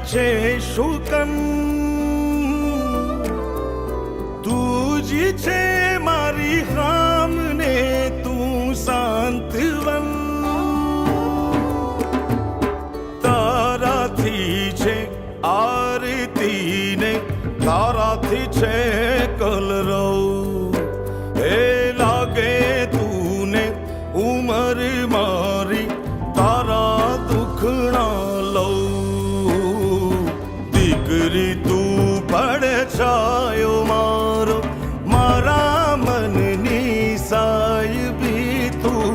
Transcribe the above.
છે શુકમ તું જ છે મારી હામને તું શાંતવન તારાથી છે આરતી ને તારાથી છે કલરવ. એ લાગે તું ને ઉમર મારી, તારા ફરી તું પડે છાયો મારો મારા મનની સાયબી તું